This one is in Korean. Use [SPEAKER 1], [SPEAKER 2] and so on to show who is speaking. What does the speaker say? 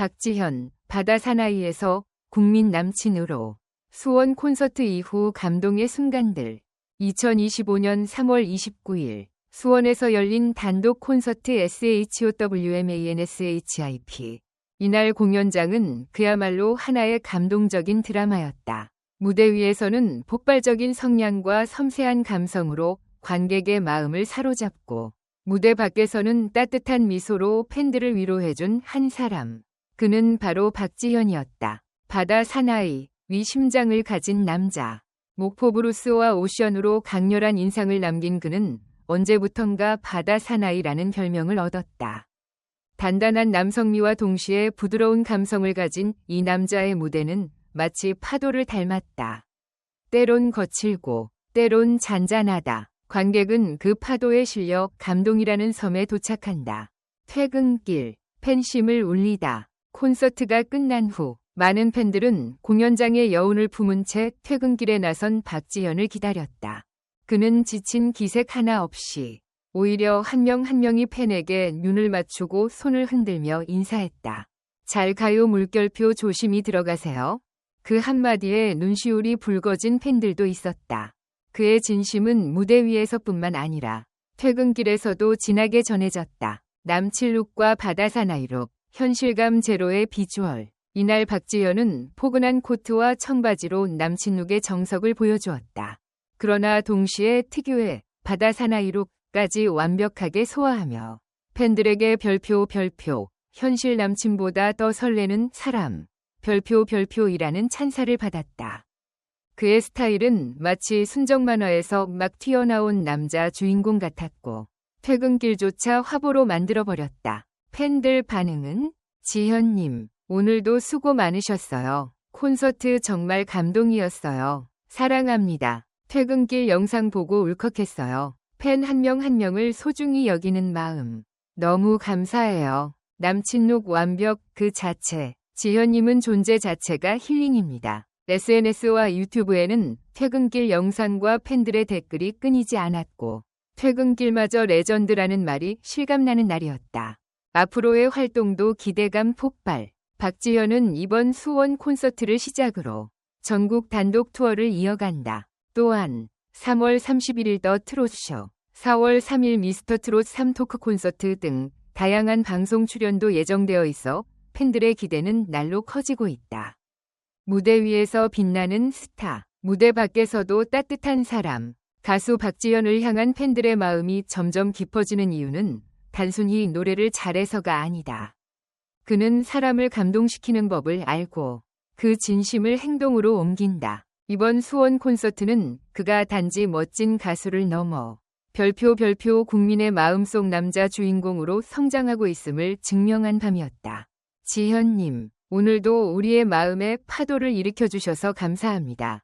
[SPEAKER 1] 박지현, 바다 사나이에서 국민 남친으로 수원 콘서트 이후 감동의 순간들 2025년 3월 29일 수원에서 열린 단독 콘서트 SHOWMANSHIP 이날 공연장은 그야말로 하나의 감동적인 드라마였다. 무대 위에서는 폭발적인 성량과 섬세한 감성으로 관객의 마음을 사로잡고 무대 밖에서는 따뜻한 미소로 팬들을 위로해준 한 사람. 그는 바로 박지현이었다. 바다 사나이, 위 심장을 가진 남자. 목포 브루스와 오션으로 강렬한 인상을 남긴 그는 언제부턴가 바다 사나이라는 별명을 얻었다. 단단한 남성미와 동시에 부드러운 감성을 가진 이 남자의 무대는 마치 파도를 닮았다. 때론 거칠고, 때론 잔잔하다. 관객은 그 파도에 실려 감동이라는 섬에 도착한다. 퇴근길, 팬심을 울리다. 콘서트가 끝난 후 많은 팬들은 공연장의 여운을 품은 채 퇴근길에 나선 박지현을 기다렸다. 그는 지친 기색 하나 없이 오히려 한명한 명이 팬에게 눈을 맞추고 손을 흔들며 인사했다. 잘 가요 물결표 조심히 들어가세요. 그 한마디에 눈시울이 붉어진 팬들도 있었다. 그의 진심은 무대 위에서뿐만 아니라 퇴근길에서도 진하게 전해졌다. 남칠룩과 바다사나이룩, 현실감 제로의 비주얼. 이날 박지현은 포근한 코트와 청바지로 남친룩의 정석을 보여주었다. 그러나 동시에 특유의 바다 사나이룩까지 완벽하게 소화하며 팬들에게 별표 별표, 현실 남친보다 더 설레는 사람, 별표 별표이라는 찬사를 받았다. 그의 스타일은 마치 순정 만화에서 막 튀어나온 남자 주인공 같았고 퇴근길조차 화보로 만들어버렸다. 팬들 반응은 지현님, 오늘도 수고 많으셨어요. 콘서트 정말 감동이었어요. 사랑합니다. 퇴근길 영상 보고 울컥했어요. 팬 한명한 명을 소중히 여기는 마음. 너무 감사해요. 남친룩 완벽 그 자체. 지현님은 존재 자체가 힐링입니다. SNS와 유튜브에는 퇴근길 영상과 팬들의 댓글이 끊이지 않았고 퇴근길마저 레전드라는 말이 실감나는 날이었다. 앞으로의 활동도 기대감 폭발. 박지현은 이번 수원 콘서트를 시작으로 전국 단독 투어를 이어간다. 또한 3월 31일 더 트롯쇼, 4월 3일 미스터 트롯 3 토크 콘서트 등 다양한 방송 출연도 예정되어 있어 팬들의 기대는 날로 커지고 있다. 무대 위에서 빛나는 스타, 무대 밖에서도 따뜻한 사람, 가수 박지현을 향한 팬들의 마음이 점점 깊어지는 이유는 단순히 노래를 잘해서가 아니다. 그는 사람을 감동시키는 법을 알고 그 진심을 행동으로 옮긴다. 이번 수원 콘서트는 그가 단지 멋진 가수를 넘어 별표 별표 국민의 마음속 남자 주인공으로 성장하고 있음을 증명한 밤이었다. 지현님, 오늘도 우리의 마음에 파도를 일으켜 주셔서 감사합니다.